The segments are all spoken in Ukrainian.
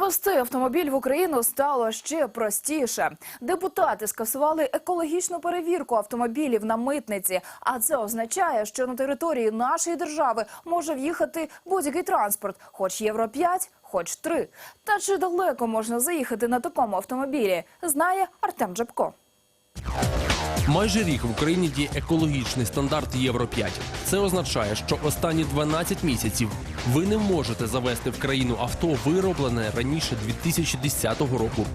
Вести автомобіль в Україну стало ще простіше. Депутати скасували екологічну перевірку автомобілів на митниці. А це означає, що на території нашої держави може в'їхати будь-який транспорт, хоч євро 5, хоч 3. Та чи далеко можна заїхати на такому автомобілі, знає Артем Джабко. Майже рік в Україні діє екологічний стандарт Євро 5. Це означає, що останні 12 місяців ви не можете завести в країну авто, вироблене раніше 2010 року.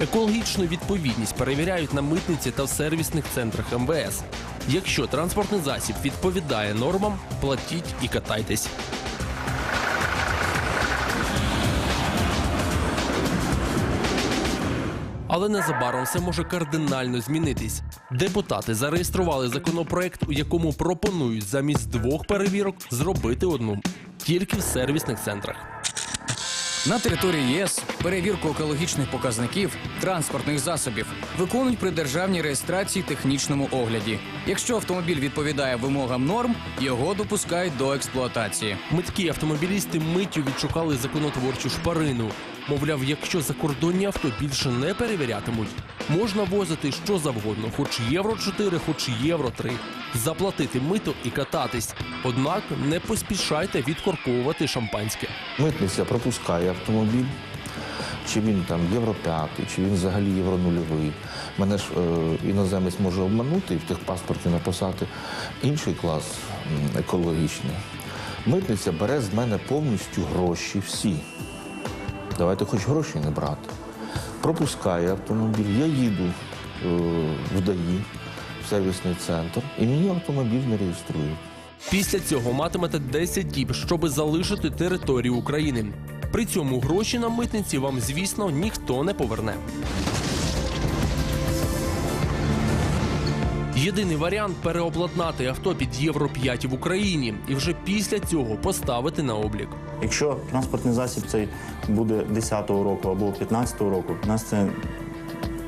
Екологічну відповідність перевіряють на митниці та в сервісних центрах МВС. Якщо транспортний засіб відповідає нормам, платіть і катайтесь. Але незабаром все може кардинально змінитись. Депутати зареєстрували законопроект, у якому пропонують замість двох перевірок зробити одну тільки в сервісних центрах. На території ЄС перевірку екологічних показників транспортних засобів виконують при державній реєстрації технічному огляді. Якщо автомобіль відповідає вимогам норм, його допускають до експлуатації. Миткі автомобілісти миттю відшукали законотворчу шпарину. Мовляв, якщо закордонні авто більше не перевірятимуть, можна возити що завгодно, хоч євро 4, хоч євро 3. Заплатити мито і кататись. Однак не поспішайте відкорковувати шампанське. Митниця пропускає автомобіль, чи він там євро 5, чи він взагалі євро нульовий. Мене ж е, іноземець може обманути і в техпаспорті написати інший клас екологічний. Митниця бере з мене повністю гроші всі. Давайте хоч гроші не брати. Пропускає автомобіль, я їду е, в ДАІ, в сервісний центр, і мені автомобіль не реєструють. Після цього матимете 10 діб, щоби залишити територію України. При цьому гроші на митниці вам, звісно, ніхто не поверне. Єдиний варіант переобладнати авто під Євро 5 в Україні і вже після цього поставити на облік. Якщо транспортний засіб цей буде 10-го року або 15-го року, нас це,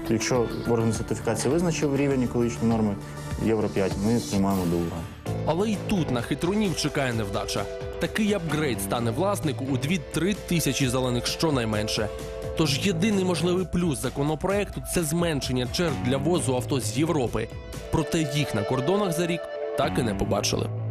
якщо орган сертифікації визначив рівень екологічної норми Євро 5, ми приймаємо до уваги. Але й тут на хитрунів чекає невдача. Такий апгрейд стане власнику у 2-3 тисячі зелених щонайменше. Тож єдиний можливий плюс законопроекту це зменшення черг для возу авто з Європи. Проте їх на кордонах за рік так і не побачили.